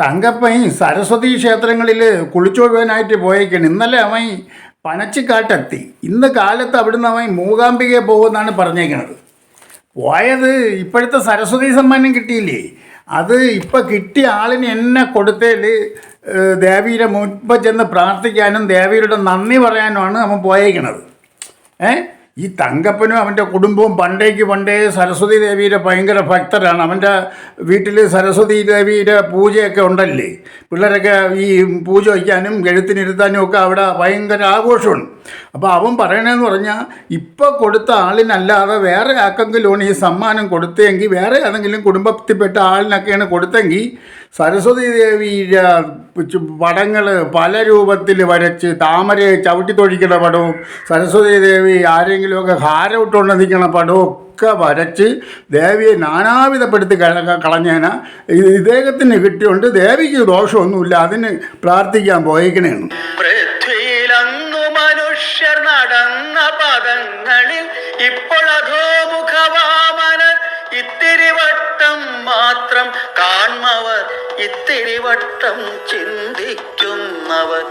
തങ്കപ്പൻ സരസ്വതി ക്ഷേത്രങ്ങളിൽ കുളിച്ചൊഴുവാനായിട്ട് പോയേക്കാണ്. ഇന്നലെ അവൻ പനച്ചിക്കാട്ടെത്തി. ഇന്ന് കാലത്ത് അവിടുന്ന് അവൻ മൂകാംബികയെ പോകുമെന്നാണ് പറഞ്ഞേക്കണത്. പോയത് ഇപ്പോഴത്തെ സരസ്വതി സമ്മാനം കിട്ടിയില്ലേ? അത് ഇപ്പം കിട്ടിയ ആളിന് എന്നെ കൊടുത്തേൽ ദേവിയുടെ മുൻപ് ചെന്ന് പ്രാർത്ഥിക്കാനും ദേവിയുടെ നന്ദി പറയാനുമാണ് അവൻ പോയേക്കണത്. ഏ? ഈ തങ്കപ്പനും അവന്റെ കുടുംബവും പണ്ടേക്ക് പണ്ടേ സരസ്വതി ദേവിയുടെ ഭയങ്കര ഭക്തരാണ്. അവന്റെ വീട്ടിൽ സരസ്വതി ദേവിയുടെ പൂജയൊക്കെ ഉണ്ടല്ലേ? പിള്ളേരൊക്കെ ഈ പൂജ വയ്ക്കാനും എഴുത്തിനിരുത്താനും ഒക്കെ അവിടെ ഭയങ്കര ആഘോഷമാണ് അപ്പോൾ അവൻ പറയണതെന്ന് പറഞ്ഞാൽ ഇപ്പോൾ കൊടുത്ത ആളിനല്ലാതെ വേറെ ആർക്കെങ്കിലും ഈ സമ്മാനം കൊടുത്തെങ്കിൽ വേറെ ഏതെങ്കിലും കുടുംബത്തിൽപ്പെട്ട ആളിനൊക്കെയാണ് കൊടുത്തെങ്കിൽ സരസ്വതി ദേവിയുടെ പടങ്ങൾ പല രൂപത്തിൽ വരച്ച് താമരയെ ചവിട്ടിത്തൊഴിക്കുന്ന പടവും സരസ്വതി ദേവി ആരെങ്കിലുമൊക്കെ ഹാരം ഇട്ടുകൊണ്ട് നിൽക്കുന്ന പടവും ഒക്കെ വരച്ച് ദേവിയെ നാനാവിധപ്പെടുത്തി കള- കളഞ്ഞേന. ഇദ്ദേഹത്തിന് കിട്ടിയോണ്ട് ദേവിക്ക് ദോഷമൊന്നുമില്ല അതിന് പ്രാർത്ഥിക്കാൻ പൃഥ്വിയിലന്നു മനുഷ്യർ നടന്ന പദങ്ങളിൽ ഇപ്പോൾ മുഖവാമനർ ഇത്തിരി വട്ടം മാത്രം കാൺമവർ ഇത്തിരി വട്ടം ചിന്തിക്കുന്നവർ.